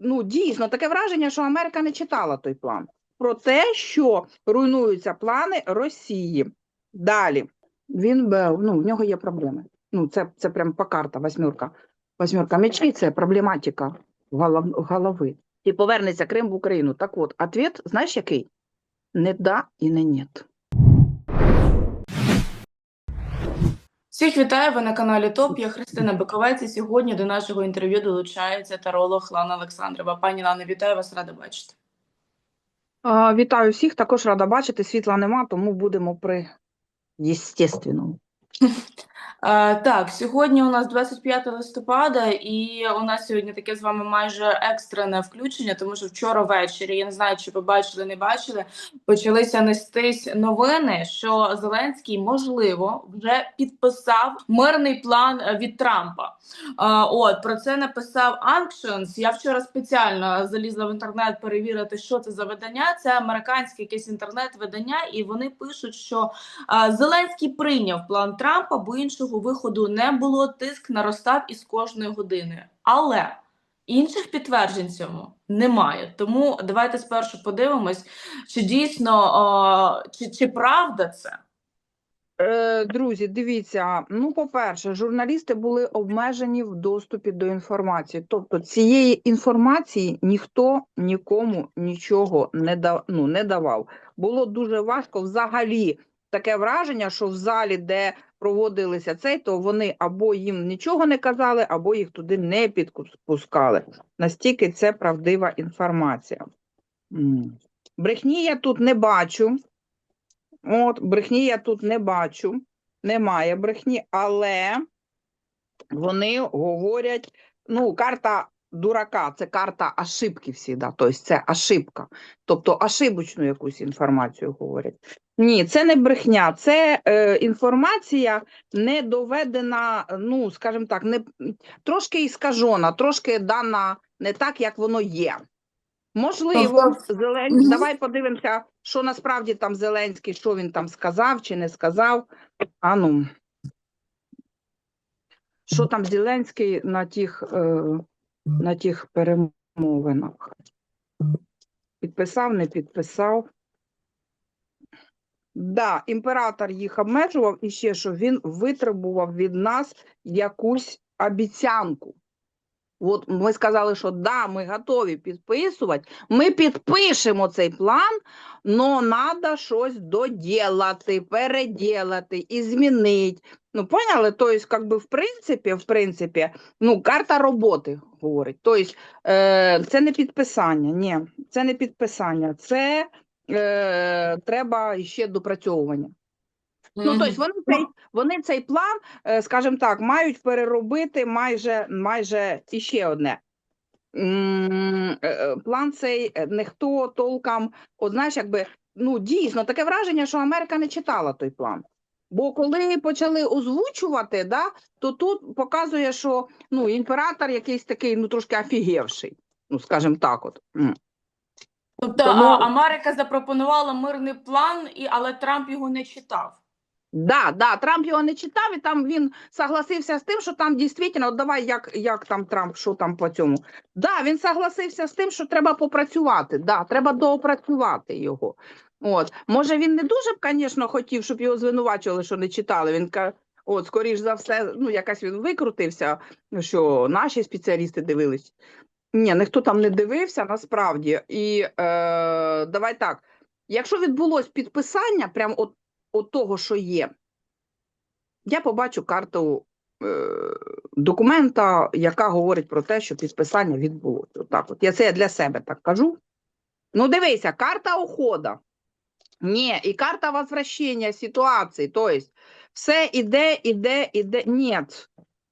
ну дійсно таке враження, що Америка не читала той план про те, що руйнуються плани Росії. Далі він ну, в нього є проблеми. Ну, це, це прям по карта, восьмерка. Восьмерка мечей це проблематика голов, голови. І повернеться Крим в Україну. Так от, ответ, знаєш який? Не да і не нет. Всіх вітаю, ви на каналі ТОП. Я Христина Биковець, і сьогодні до нашого інтерв'ю долучається таролог Лана Олександрова. Пані Лане, вітаю вас, рада бачити. А, вітаю всіх, також рада бачити. Світла нема, тому будемо при єстественному. Так, сьогодні у нас 25 листопада, і у нас сьогодні таке з вами майже екстрене включення, тому що вчора ввечері, я не знаю, чи ви бачили, не бачили, почалися нестись новини, що Зеленський, можливо, вже підписав мирний план від Трампа. От про це написав Anctions. Я вчора спеціально залізла в інтернет перевірити, що це за видання. Це американське якесь інтернет-видання, і вони пишуть, що Зеленський прийняв план Трампа, бо іншого виходу не було. Тиск наростав із кожної години. Але інших підтверджень цьому немає. Тому давайте спершу подивимось, чи дійсно а, чи, чи правда це. Е, друзі, дивіться, ну, по-перше, журналісти були обмежені в доступі до інформації. Тобто цієї інформації ніхто нікому нічого не, да, ну, не давав. Було дуже важко взагалі таке враження, що в залі, де проводилися цей, то вони або їм нічого не казали, або їх туди не підпускали. Настільки це правдива інформація. Брехні я тут не бачу. От, брехні я тут не бачу, немає брехні, але вони говорять, ну, карта дурака, це карта ошибки всіда, тобто це ошибка, тобто ошибочну якусь інформацію говорять. Ні, це не брехня, це е, інформація не доведена, ну, скажімо так, не, трошки іскажена, трошки дана не так, як воно є. Можливо, Тобто- Зеленський, давай подивимося, що насправді там Зеленський, що він там сказав чи не сказав. А ну, що там Зеленський на тих, е, на тих перемовинах? Підписав, не підписав. Да, імператор їх обмежував і ще що він витребував від нас якусь обіцянку. От ми сказали, що да, ми готові підписувати. Ми підпишемо цей план, але треба щось доділати, переділати і змінити. Ну, поняли? Тобто, как в принципі, в принципі, ну, карта роботи говорить. Тобто, е, це не підписання, ні, це не підписання, це е, треба ще допрацьовування. Ну, тобто вони цей, вони цей план, е, скажімо так, мають переробити майже, майже іще одне. Е, е, План цей ніхто толком, от знаєш, якби, ну, дійсно, таке враження, що Америка не читала той план. Бо коли почали озвучувати, да, то тут показує, що ну, імператор якийсь такий, ну, трошки офігевший, ну, скажімо так от. Тобто Тому- Америка запропонувала мирний план, і але Трамп його не читав. Да, да, Трамп його не читав, і там він согласився з тим, що там дійсно, от давай, як, як там Трамп, що там по цьому. Да, він согласився з тим, що треба попрацювати, да, треба доопрацювати його. От. Може, він не дуже б, звісно, хотів, щоб його звинувачували, що не читали. Він каже, от, скоріш за все, ну, якась він викрутився, що наші спеціалісти дивились. Ні, ніхто там не дивився насправді. І е, давай так, якщо відбулось підписання, прям от от того, що є, я побачу карту е, документа, яка говорить про те, що підписання відбулося. Отак от. Я це для себе так кажу. Ну, дивися, карта ухода. Ні, і карта возвращення ситуації. Тобто, все іде, іде, іде. Ні.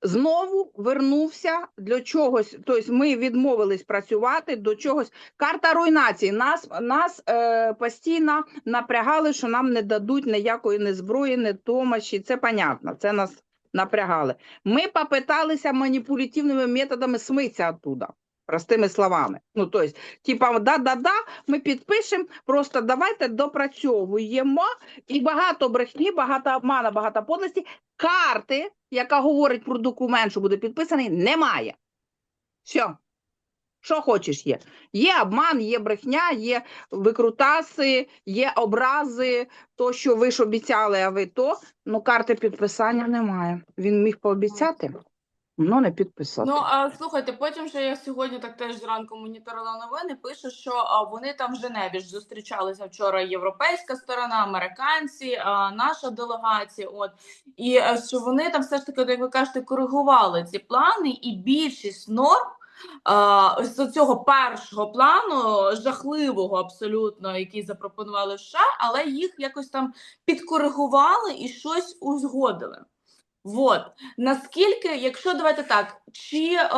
Знову вернувся до чогось. Тобто, ми відмовились працювати до чогось. Карта руйнації. Нас, нас е, постійно напрягали, що нам не дадуть ніякої не зброї, не томаші. Це понятно, це нас напрягали. Ми попиталися маніпулятивними методами смитися оттуда. Простими словами. Ну, тобто, типа, да-да-да, ми підпишемо, просто давайте допрацьовуємо. І багато брехні, багато обмана, багато подлості. Карти, яка говорить про документ, що буде підписаний, немає. Все. Що хочеш є. Є обман, є брехня, є викрутаси, є образи, то, що ви ж обіцяли, а ви то. Ну, карти підписання немає. Він міг пообіцяти, але не підписати. Ну, а слухайте, потім ще я сьогодні так теж зранку моніторила новини. Пише, що а, вони там в Женеві ж зустрічалися вчора. Європейська сторона, американці, а, наша делегація. От і е, що вони там все ж таки, як ви кажете, коригували ці плани, і більшість норм. а, з цього першого плану, жахливого абсолютно, який запропонували в США, але їх якось там підкоригували і щось узгодили. Вот. Наскільки, якщо давайте так, чи е,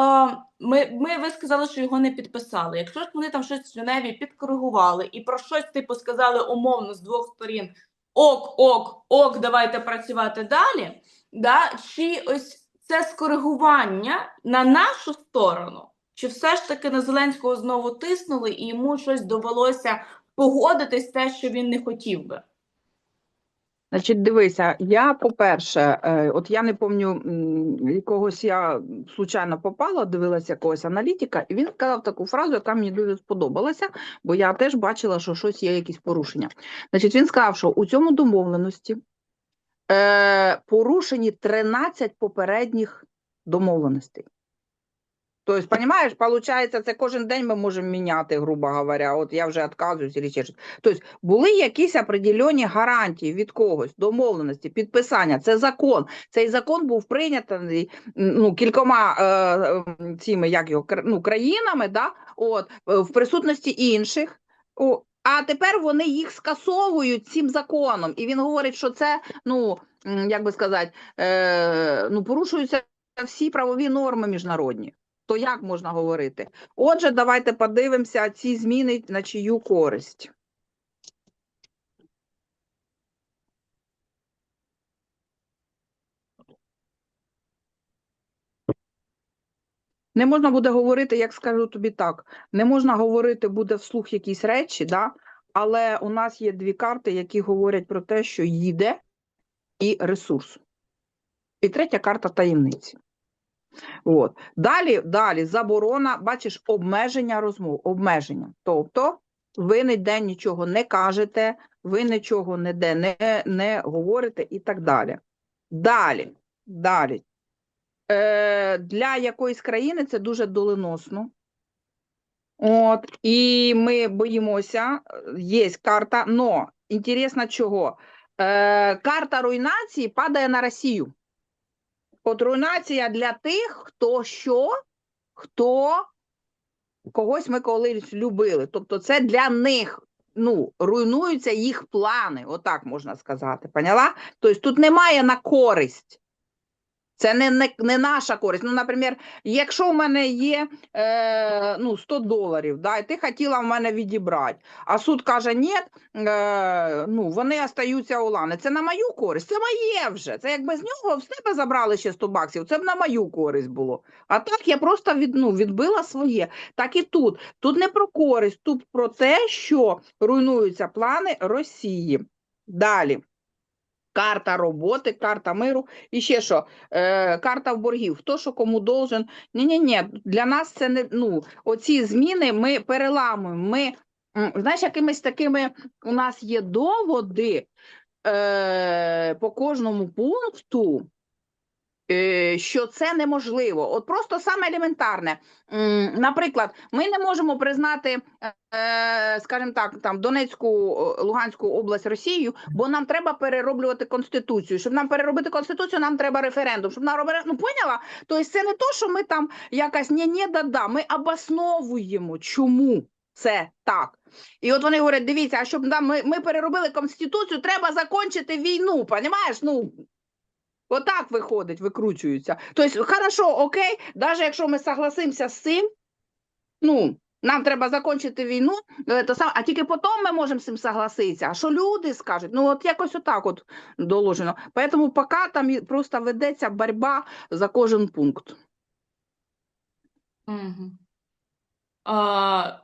ми, ми ви сказали, що його не підписали. Якщо ж вони там щось в Женеві підкоригували і про щось типу сказали умовно з двох сторін ок, ок, ок, давайте працювати далі. Да? Чи ось це скоригування на нашу сторону, чи все ж таки на Зеленського знову тиснули і йому щось довелося погодитись те, що він не хотів би? Значить, дивися, я, по-перше, е, от я не пам'ятаю, якогось я случайно попала, дивилася якогось аналітика, і він сказав таку фразу, яка мені дуже сподобалася, бо я теж бачила, що щось є якісь порушення. Значить, він сказав, що у цьому домовленості е, порушені 13 попередніх домовленостей. Тобто, розумієш, виходить, це кожен день ми можемо міняти, грубо говоря. От я вже відказуюсь і ще. Тобто були якісь определені гарантії від когось, домовленості, підписання. Це закон. Цей закон був прийнятий ну, кількома е, цими як його, ну, країнами, да? От, е, в присутності інших. А тепер вони їх скасовують цим законом. І він говорить, що це, ну, як би сказати, е, ну, порушуються всі правові норми міжнародні. То як можна говорити? Отже, давайте подивимося ці зміни на чию користь. Не можна буде говорити, як скажу тобі так, не можна говорити буде вслух якісь речі, да? але у нас є дві карти, які говорять про те, що їде і ресурс. І третя карта таємниці. От. Далі, далі заборона, бачиш, обмеження розмов, обмеження. Тобто ви ніде нічого не кажете, ви нічого ніде не, не говорите і так далі. Далі, далі. Е, для якоїсь країни це дуже доленосно. От, і ми боїмося, є карта, но інтересно чого? Е, карта руйнації падає на Росію. От для тих, хто що, хто когось ми колись любили. Тобто це для них ну, руйнуються їх плани, отак можна сказати. Поняла? Тобто тут немає на користь. Це не, не, не наша користь. Ну, наприклад, якщо в мене є е, ну, 100 доларів, да, і ти хотіла в мене відібрати, а суд каже, ні, е, ну, вони остаються у лани. Це на мою користь, це моє вже. Це якби з нього в себе забрали ще 100 баксів, це б на мою користь було. А так я просто від, ну, відбила своє. Так і тут. Тут не про користь, тут про те, що руйнуються плани Росії. Далі. Карта роботи, карта миру. І ще що, е, карта в боргів. Хто що кому должен. Ні-ні-ні, для нас це не, ну, оці зміни ми переламуємо. Ми, знаєш, якимись такими, у нас є доводи е, по кожному пункту, що це неможливо. От просто саме елементарне. Наприклад, ми не можемо признати, е, скажімо так, там Донецьку, е, Луганську область Росією, бо нам треба перероблювати конституцію. Щоб нам переробити конституцію, нам треба референдум. Щоб нам робити, ну поняла? Тобто це не то, що ми там якась ні ні да да Ми обосновуємо, чому це так. І от вони говорять: дивіться, а щоб нам ми, ми переробили конституцію, треба закінчити війну. Понімаєш? Ну Отак виходить, викручуються. Тобто, хорошо, окей, навіть якщо ми согласимося з цим, ну, нам треба закінчити війну, сам, а тільки потім ми можемо з цим согласитися. А що люди скажуть? Ну, от якось отак от доложено. Тому поки там просто ведеться боротьба за кожен пункт. Угу. А,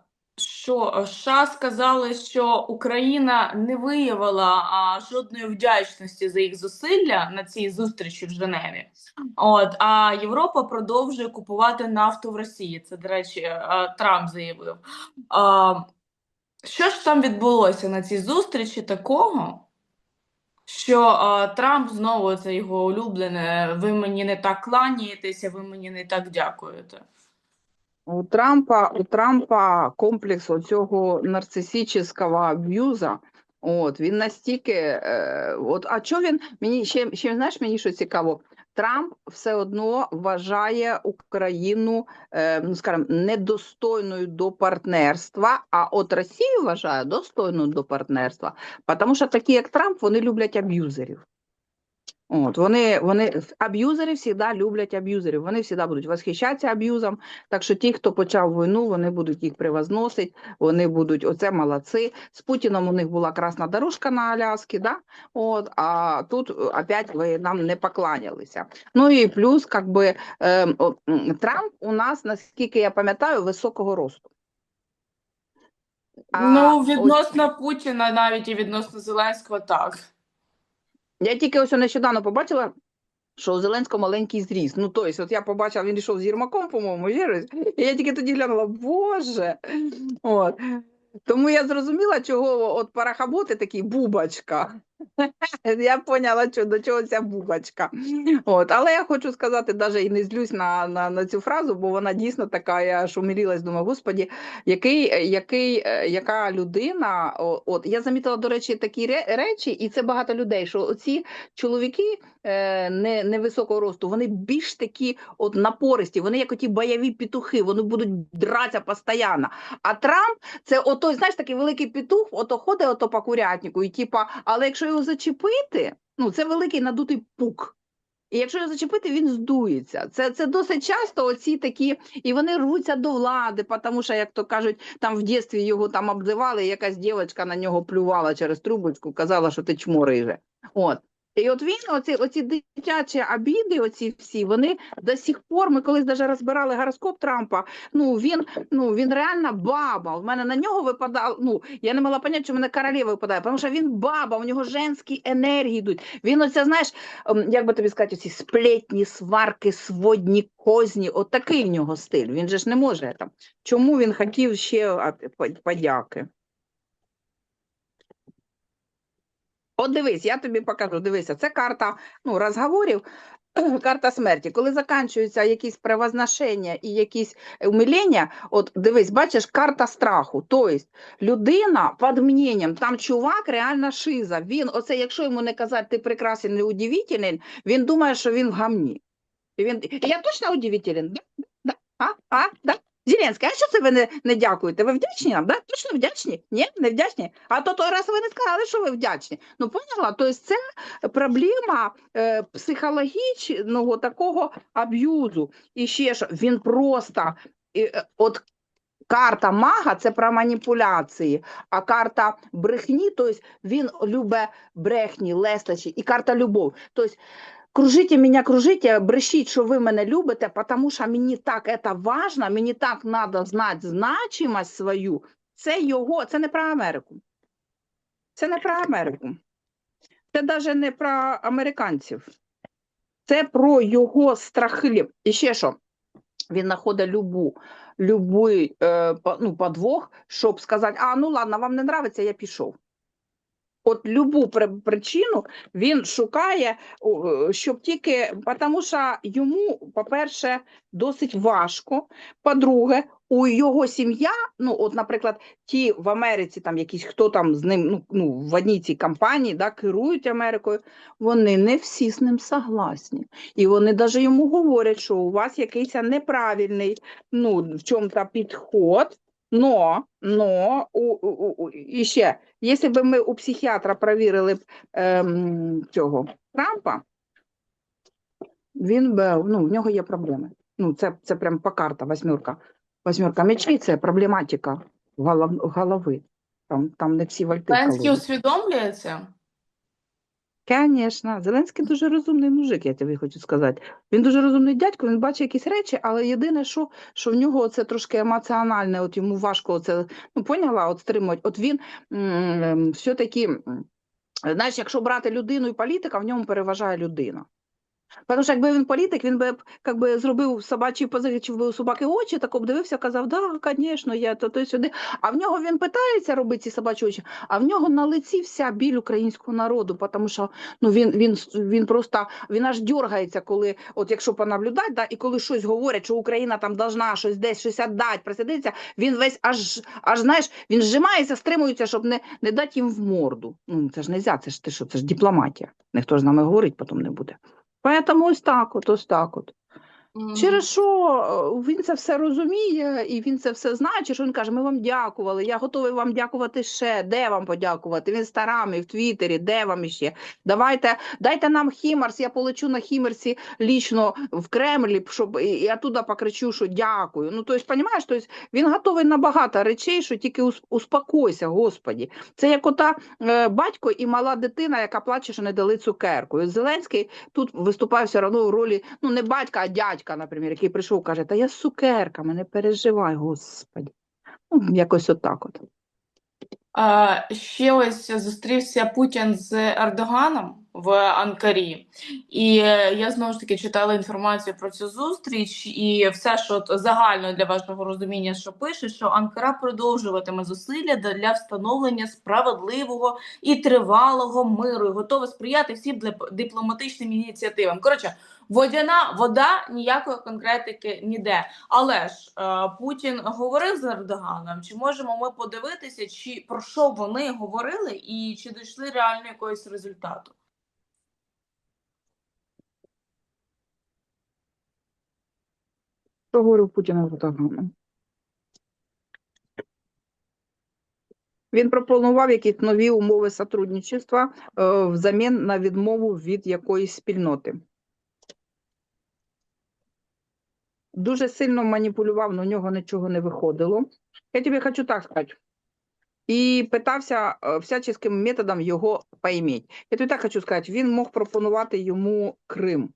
що е, США сказали, що Україна не виявила а, жодної вдячності за їх зусилля на цій зустрічі в Женеві. От, а Європа продовжує купувати нафту в Росії. Це, до речі, е, Трамп заявив. А, що ж там відбулося на цій зустрічі такого? Що а, Трамп знову це його улюблене, ви мені не так кланяєтеся, ви мені не так дякуєте. У Трампа, у Трампа комплекс оцього нарцисичного аб'юза, от, він настільки, е, от, а що він, мені ще, ще, знаєш, мені що цікаво, Трамп все одно вважає Україну, е, ну, скажімо, недостойною до партнерства, а от Росію вважає достойною до партнерства, тому що такі, як Трамп, вони люблять аб'юзерів. От, вони, вони, аб'юзери завжди люблять аб'юзерів, вони завжди будуть восхищатися аб'юзом, так що ті, хто почав війну, вони будуть їх превозносити, вони будуть, оце молодці. З Путіном у них була красна дорожка на Аляскі, да? От, а тут опять ви нам не покланялися. Ну і плюс, как би, е, Трамп у нас, наскільки я пам'ятаю, високого росту. А Ну, ось- відносно Путіна, навіть і відносно Зеленського, так. Я тільки ось нещодавно побачила, що у Зеленського маленький зріст. Ну, тобто, от я побачила, він йшов з Єрмаком, по-моєму. І я тільки тоді глянула, боже. От. Тому я зрозуміла, чого от парахаботи такий бубочка. Я поняла, що до чого ця бубочка. От. Але я хочу сказати, навіть і не злюсь на, на, на цю фразу, бо вона дійсно така, я аж умилілась, думаю, господі, який, який, е, яка людина, от я замітила, до речі, такі речі, і це багато людей, що оці чоловіки е, не, невисокого росту, вони більш такі от напористі, вони як оті бойові петухи, вони будуть дратися постійно. А Трамп це ото, знаєш, такий великий петух, ото ходить ото по курятнику, і типа, але якщо його зачепити, ну це великий надутий пук. І якщо його зачепити, він здується. Це, це досить часто оці такі, і вони рвуться до влади, тому що, як то кажуть, там в дитинстві його там обзивали, і якась дівчинка на нього плювала через трубочку, казала, що ти чмо риже. От. І от він, оці, оці дитячі обіди, оці всі, вони до сих пор, ми колись даже розбирали гороскоп Трампа, ну він, ну він реально баба. У мене на нього випадало, ну я не мала поняття, що мене королева випадає, тому що він баба, у нього женські енергії йдуть. Він оце, знаєш, ем, як би тобі сказати, ці сплетні, сварки, сводні, козні, от такий в нього стиль. Він же ж не може там. Чому він хотів ще подяки? От дивись, я тобі покажу. Дивися, це карта ну, розговорів, карта смерті. Коли закінчуються якісь превозношення і якісь умилення, от дивись, бачиш, карта страху. Тобто людина під мненням, там чувак реально шиза. Він, оце, якщо йому не казати, ти прекрасен і удивительний, він думає, що він в гамні. І він, я точно удивителен? Да? Да? А? А? Да? Зеленський, а що це ви не, не дякуєте? Ви вдячні нам? Да? Точно вдячні? Ні, не вдячні? А то той раз ви не сказали, що ви вдячні. Ну, поняла? Тобто це проблема е, психологічного такого аб'юзу. І ще що, він просто, е, от карта мага – це про маніпуляції, а карта брехні, тобто він любить брехні, лестачі, і карта любов. Тобто Кружите меня, кружите, брешіть, що ви мене любите, тому що мені так це важно, мені так треба знати значимость свою. Це його, це не про Америку. Це не про Америку. Це навіть не про американців. Це про його страхи. І ще що? Він знаходить любу, любий е, ну, подвох, щоб сказати, а ну ладно, вам не нравиться, я пішов. От любу причину він шукає, е, щоб тільки, тому що йому, по-перше, досить важко. По-друге, у його сім'я, ну, от, наприклад, ті в Америці, там якісь, хто там з ним, ну, ну в одній цій компанії, да, керують Америкою, вони не всі з ним согласні. І вони навіть йому говорять, що у вас якийсь неправильний, ну, в чому-то підход, но, но, у, у, у, і ще, Якщо б ми у психіатра перевірили б ем, цього Трампа, він би, ну, в нього є проблеми. Ну, це, це прям по карта, восьмерка. Восьмерка мечей – це проблематика голов, голови. Там, там не всі вальти Зеленський колодять. Звісно, Зеленський дуже розумний мужик, я тобі хочу сказати. Він дуже розумний дядько, він бачить якісь речі, але єдине, що, що в нього це трошки емоціональне, от йому важко це, ну, поняла, от стримувати. От він все-таки, знаєш, якщо брати людину і політика, в ньому переважає людина. Тому що якби він політик, він би як би, зробив собачі позичив би у собаки очі, так обдивився, казав, да, звісно, я то, то сюди. А в нього він питається робити ці собачі очі, а в нього на лиці вся біль українського народу, тому що ну, він, він, він просто він аж дергається, коли, от якщо понаблюдати, да, і коли щось говорять, що Україна там должна щось десь щось віддати, присидиться, він весь аж, аж знаєш, він зжимається, стримується, щоб не, не дати їм в морду. Ну, це ж не можна, це ж ти що, це ж дипломатія. Ніхто ж з нами говорить потім не буде. Поэтому ось так от, ось так от. Через що е, він це все розуміє і він це все знає, чи що він каже, ми вам дякували, я готовий вам дякувати ще, де вам подякувати? В інстаграмі, в Твіттері, де вам іще? Давайте, дайте нам Хімарс, я полечу на Хімерсі лічно в Кремлі, щоб я туди покричу, що дякую. Ну, тобто, розумієш, тобто, він готовий на багато речей, що тільки успокойся, Господі. Це як ота е, батько і мала дитина, яка плаче, що не дали цукерку. Зеленський тут виступає все одно в ролі ну не батька, а дядька, наприклад, який прийшов, каже, та я з цукерками, не переживай, господи. Ну, якось отак от. А, ще ось зустрівся Путін з Ердоганом в Анкарі, і е, я знову ж таки читала інформацію про цю зустріч, і все, що загально для вашого розуміння, що пише, що Анкара продовжуватиме зусилля для встановлення справедливого і тривалого миру, і готова сприяти всім дип- дипломатичним ініціативам. Коротше, водяна вода ніякої конкретики ніде. Але ж е, Путін говорив з Ердоганом. Чи можемо ми подивитися, чи про що вони говорили, і чи дійшли реально якогось результату? Що говорив Путін Ердогану? Він пропонував якісь нові умови сотрудничества е, взамін на відмову від якоїсь спільноти. Дуже сильно маніпулював, але у нього нічого не виходило. Я тобі хочу так сказати. І питався е, всяческим методом його пойміть. Я тобі так хочу сказати, він мог пропонувати йому Крим.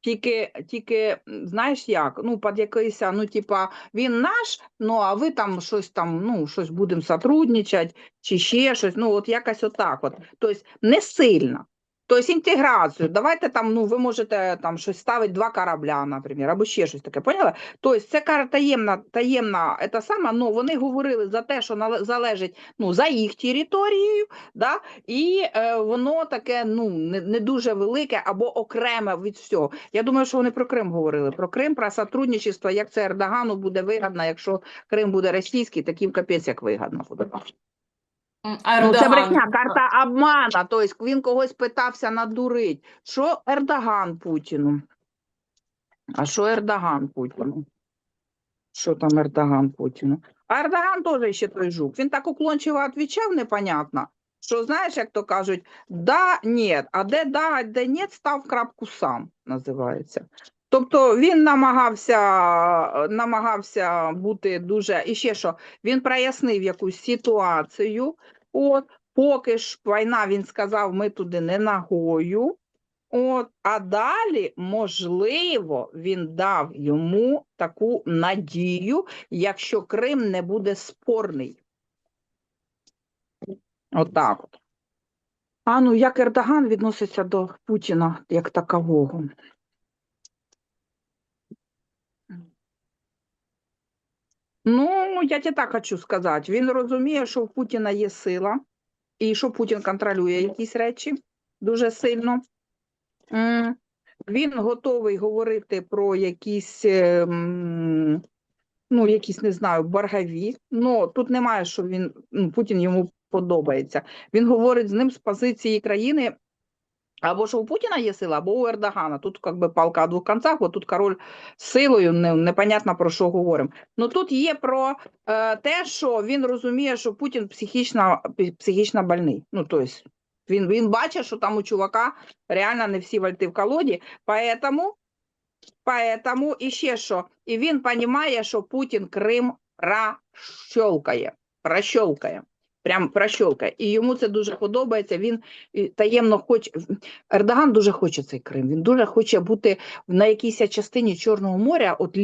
Тільки, тільки знаєш як? Ну, під якийсь, ну, типа, він наш, ну а ви там щось там, ну, щось будемо сотрудничати, чи ще щось, ну, от якось отак от. Тобто не сильно. Тобто інтеграцію. Давайте там, ну, ви можете там щось ставити два корабля, наприклад, або ще щось таке, поняла? Тобто це кара таємна, таємна, це саме, ну, вони говорили за те, що залежить, ну, за їх територією, да? і е, воно таке, ну, не, не дуже велике або окреме від всього. Я думаю, що вони про Крим говорили. Про Крим, про сотрудничество, як це Ердогану буде вигідно, якщо Крим буде російський, таким капець як вигідно буде. М, Ну, це Ердоган, брехня, карта обмана. Тобто він когось питався надурить. Що Ердоган Путіну? А що Ердоган Путіну? Що там Ердоган Путіну? А Ердоган теж ще той жук. Він так уклончиво відповідав, непонятно. Що знаєш, як то кажуть, да, ні, а де да, а де ні, став крапку сам, називається. Тобто він намагався, намагався бути дуже, і ще що, він прояснив якусь ситуацію, от, поки ж війна, він сказав, ми туди не ногою, От, а далі, можливо, він дав йому таку надію, якщо Крим не буде спорний. Отак от. А ну, як Ердоган відноситься до Путіна як такового? Ну, я тебе так хочу сказати. Він розуміє, що в Путіна є сила, і що Путін контролює якісь речі дуже сильно. Він готовий говорити про якісь, е, ну, якісь, не знаю, боргові. Ну, тут немає, що він, ну, Путін йому подобається. Він говорить з ним з позиції країни, або що у Путіна є сила, або у Ердогана. Тут як би палка о двох концах, бо тут король з силою, не, непонятно про що говоримо. Ну тут є про е, те, що він розуміє, що Путін психічно, психічно больний. Ну, тобто, він, він бачить, що там у чувака реально не всі вальти в колоді, поэтому, поэтому і ще що, і він розуміє, що Путін Крим прощолкає, прощолкає. Прям прощолкає. І йому це дуже подобається. Він таємно хоче. Ердоган дуже хоче цей Крим. Він дуже хоче бути на якійсь частині Чорного моря, от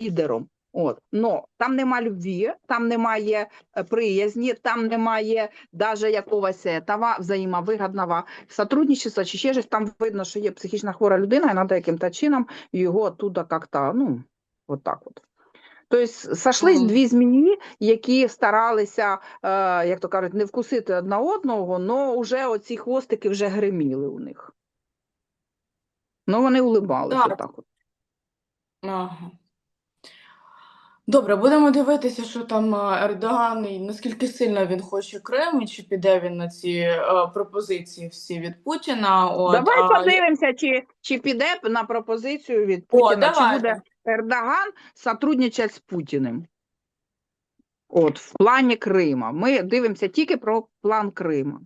лідером. От, но там нема любві, там немає е, приязні, там немає даже якогось этого взаємовигідного сотрудничества чи ще щось. Там видно, що є психічно хвора людина, і треба яким-то чином його оттуда як-то, ну, от так от. Тобто сошлись Мгм. дві змії, які старалися, е, як то кажуть, не вкусити одна одного, але вже оці хвостики вже гриміли у них. Ну, вони улибалися Так. отак от. Ага. Добре, будемо дивитися, що там е, Ердоган і наскільки сильно він хоче Крим, і чи піде він на ці е, пропозиції всі від Путіна. От, Давай а, подивимося, чи, чи піде на пропозицію від О, Путіна, чи буде Ердоган сотрудничати з Путіним. От, в плані Крима. Ми дивимося тільки про план Крима.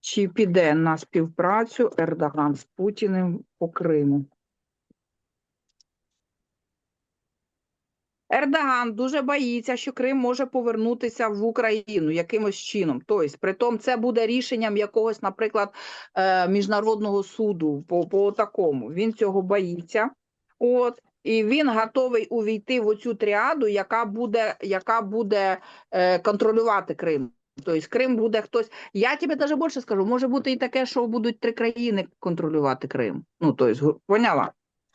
Чи піде на співпрацю Ердоган з Путіним по Криму? Ердоган дуже боїться, що Крим може повернутися в Україну якимось чином. Тобто, притом це буде рішенням якогось, наприклад, е, міжнародного суду по, по такому. Він цього боїться. От. І він готовий увійти в оцю тріаду, яка буде, яка буде е, контролювати Крим. Тобто Крим буде хтось. Я тобі навіть більше скажу, може бути і таке, що будуть три країни контролювати Крим. Ну, тобто, поняла?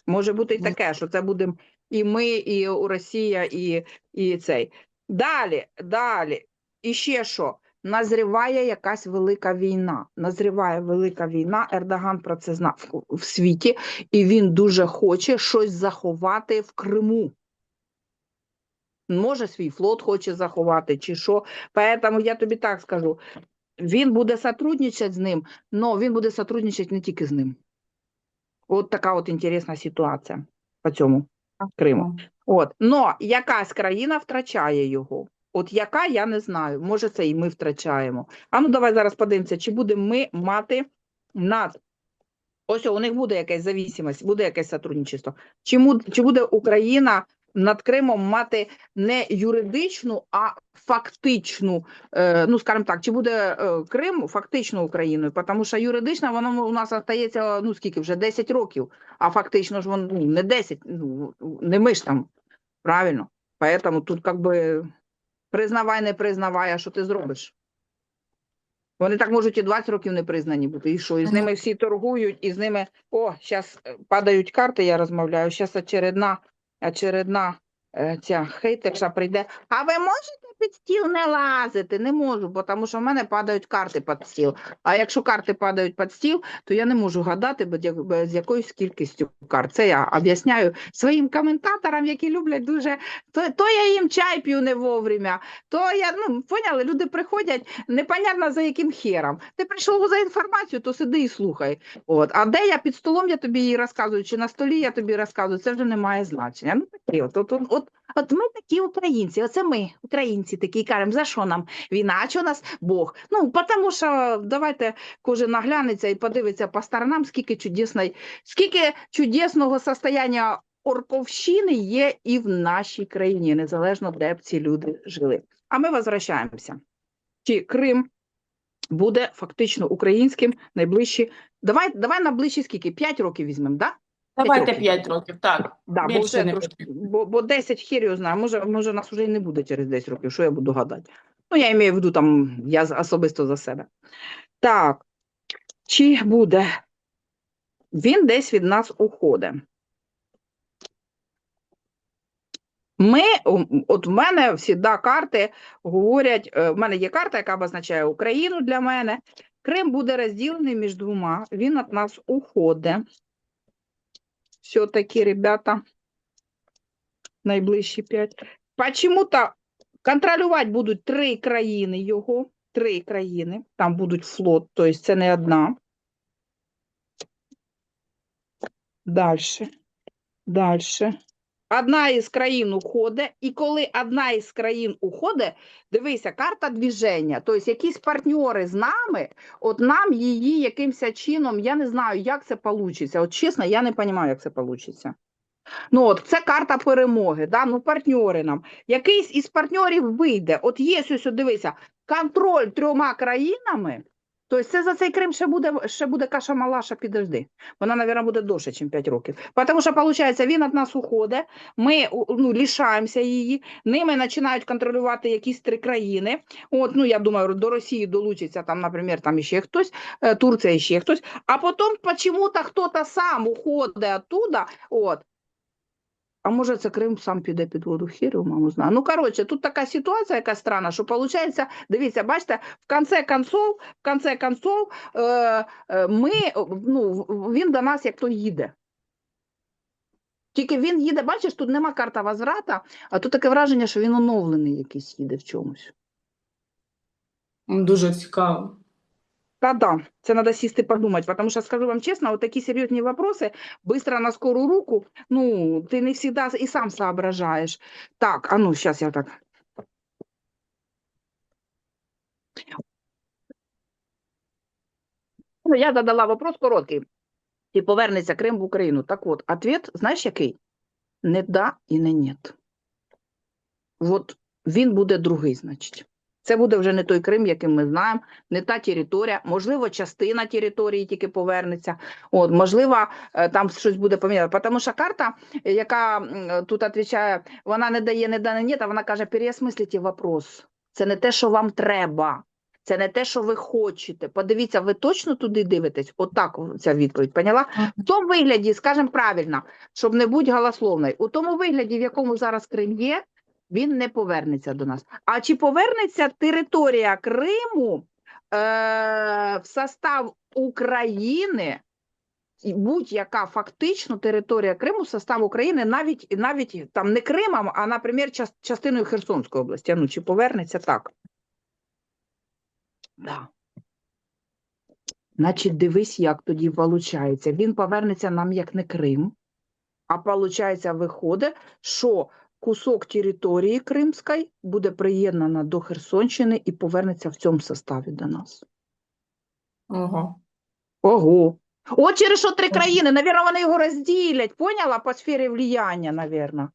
Може бути і таке, що це будемо і ми, і Росія, і, і цей. Далі, далі. І ще що? Назріває якась велика війна. Назріває велика війна. Ердоган про це знав в світі, і він дуже хоче щось заховати в Криму. Може, свій флот хоче заховати, чи що. Поэтому я тобі так скажу: він буде сотрудничати з ним, але він буде сотрудничати не тільки з ним. От така от інтересна ситуація по цьому Криму. От, но якась країна втрачає його. От яка, я не знаю. Може, це і ми втрачаємо. А ну давай зараз подивимося, чи будемо ми мати над. Ось у них буде якась зависимость, буде якесь сотрудничество. Чи, чи буде Україна над Кримом мати не юридичну, а фактичну, е, ну скажімо так, чи буде е, Крим фактично Україною? Тому що юридично воно у нас остається, ну скільки вже 10 років, а фактично ж воно ну, не 10, ну, не ми ж там, правильно? Поэтому тут как би признавай, не признавай, а що ти зробиш? Вони так можуть і 20 років не признані бути. І що? І з ними всі торгують, і з ними. О, зараз падають карти, я розмовляю. Зараз очередна, очередна е, ця хейтерша прийде. А ви можете під стіл не лазити? Не можу, бо тому що в мене падають карти під стіл. А якщо карти падають під стіл, то я не можу гадати як- без якоюсь кількістю карт. Це я об'ясняю своїм коментаторам, які люблять дуже. То, то я їм чай п'ю не вовремя, то я ну поняли, люди приходять непонятно за яким хером. Ти прийшов за інформацію, то сиди і слухай. От. А де я під столом, я тобі її розказую, чи на столі я тобі розказую, це вже не має значення. Ну такі от, от, от, от, ми такі українці, оце ми, українці, такі кажемо, за що нам війна, а нас Бог? Ну, тому що давайте кожен наглянеться і подивиться по сторонам, скільки чудесної, скільки чудесного состояння орковщини є і в нашій країні, незалежно де б ці люди жили. А ми возвращаємося. Чи Крим буде фактично українським найближчі. Давай, давай на ближчі скільки? 5 років візьмемо, да? Давайте років. 5 років, так. Да, бо, вже не трошки, бо, бо 10 хір його знає, може, може нас вже і не буде через 10 років, що я буду гадати. Ну, я маю в виду там, я особисто за себе. Так, чи буде? Він десь від нас уходить. Ми, от в мене всі да, карти говорять, е, в мене є карта, яка обозначає Україну для мене. Крим буде розділений між двома, він від нас уходить. Все-таки, ребята, найближчі п'ять. Почему-то контролювати будуть три країни його, три країни, там будуть флот, тобто це не одна. Дальше. Дальше. Одна із країн уходить, і коли одна із країн уходить, дивися, карта движення, тобто якісь партнери з нами, от нам її якимось чином, я не знаю, як це вийде. От чесно, я не розумію, як це вийде. Ну от це карта перемоги, да? ну партнери нам. Якийсь із партнерів вийде. От є ось, дивися, контроль трьома країнами, то це за цей Крим ще буде, ще буде каша малаша, підожди. Вона, мабуть, буде довше, ніж 5 років. Тому що, виходить, він від нас уходить, ми ну, лишаємося її, ними починають контролювати якісь три країни. От, ну, я думаю, до Росії долучиться, там, наприклад, там ще хтось, е, Турція ще хтось, а потім почему-то хто-то сам уходить оттуда, от, а може це Крим сам піде під воду хіру, маму знаю. Ну, коротше, тут така ситуація якась странна, що виходить, дивіться, бачите, в конце концов, в конце концов, е, е, ми, ну, він до нас як то їде. Тільки він їде, бачиш, тут нема карта возврата, а тут таке враження, що він оновлений якийсь їде в чомусь. Дуже цікаво. Та да, це треба сісти подумати, тому що скажу вам чесно, от такі серйозні вопроси, быстро на скору руку, ну, ти не завжди і сам соображаєш. Так, а ну, зараз я так. Ну, Я задала вопрос короткий. Чи повернеться Крим в Україну? Так от, ответ, знаєш який? Не да і не нет. От він буде другий, значить. Це буде вже не той Крим, який ми знаємо, не та територія, можливо, частина території тільки повернеться. От, можливо, е, там щось буде поміняно. Тому що карта, яка тут відповідає, вона не дає не да, не ні, а вона каже, переосмисліть вопрос. Це не те, що вам треба. Це не те, що ви хочете. Подивіться, ви точно туди дивитесь? Отак ця відповідь. Поняла? В тому вигляді, скажемо правильно, щоб не бути голословною, у тому вигляді, в якому зараз Крим є, він не повернеться до нас. А чи повернеться територія Криму е, в состав України, будь-яка фактично територія Криму состав України, навіть, навіть там не Кримом, а, наприклад, частиною Херсонської області. Ну, чи повернеться так? Да. Значить, дивись, як тоді виходить. Він повернеться нам як не Крим, а виходить, виходить, що кусок території Кримської буде приєднана до Херсонщини і повернеться в цьому составі до нас. Ого. Ого. От через що три країни, навірно, вони його розділять, поняла, по сфері влияння, навірно.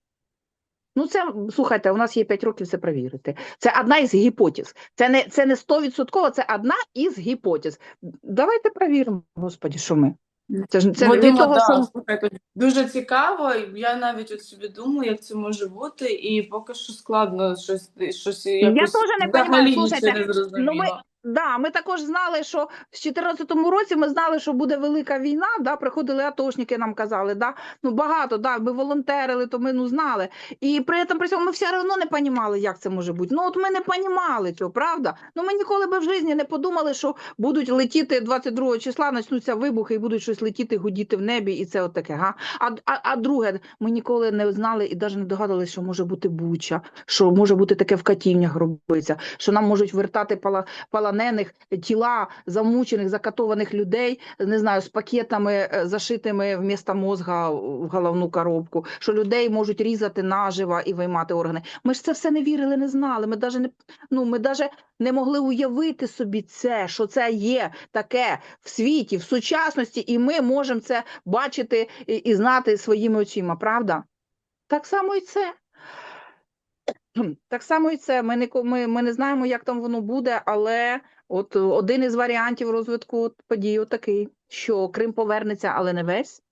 Ну, це, слухайте, у нас є 5 років це перевірити. Це одна із гіпотез. Це не, це не 100%, це одна із гіпотез. Давайте перевіримо, господі, що ми. Це ж це від того, да, що... слухайте, дуже цікаво. Я навіть от собі думаю, як це може бути, і поки що складно щось, щось якось теж не розумію. слухайте, ну, ми- Да, ми також знали, що в 2014 році ми знали, що буде велика війна. Да, приходили атошники, нам казали, да, ну багато, да, ми волонтерили, то ми ну знали. І при цьому при цьому ми все одно не розуміли, як це може бути. Ну от ми не розуміли цього, правда? Ну ми ніколи би в житті не подумали, що будуть летіти 22 числа, почнуться вибухи і будуть щось летіти, гудіти в небі, і це от таке. Га? А, а, а друге, ми ніколи не знали і навіть не догадувалися, що може бути буча, що може бути таке в катівнях робиться, що нам можуть вертати пала полонених тіла замучених, закатованих людей, не знаю, з пакетами е, зашитими вмісто мозга в головну коробку, що людей можуть різати наживо і виймати органи. Ми ж це все не вірили, не знали. Ми даже не ну ми даже не могли уявити собі це, що це є таке в світі, в сучасності, і ми можемо це бачити і, і знати своїми очима, правда? Так само і це. Так само і це. Ми не, ми, ми не знаємо, як там воно буде, але от е, один із варіантів розвитку подій такий, що Крим повернеться, але не весь.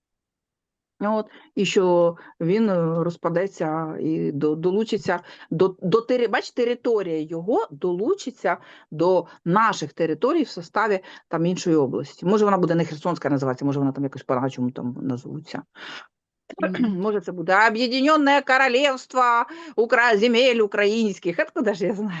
От, і що він е, розпадеться і до, долучиться до, до бач, територія його долучиться до наших територій в составі там іншої області. Може, вона буде не Херсонська називатися, може, вона там якось по-нашому там назвуться. Мгм. Може, це буде Об'єднане Королівство Укра... земель українських. Откуда ж я знаю?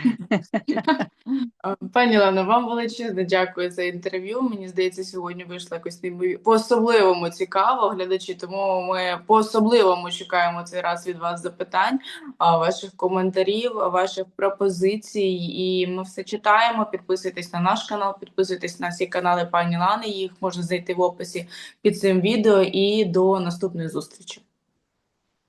Пані Лено, вам величезне дякую за інтерв'ю. Мені здається, сьогодні вийшло якось по-особливому цікаво, глядачі. Тому ми по-особливому чекаємо цей раз від вас запитань, ваших коментарів, ваших пропозицій. І ми все читаємо. Підписуйтесь на наш канал, підписуйтесь на всі канали пані Лани. Їх можна знайти в описі під цим відео. І до наступної зустрічі.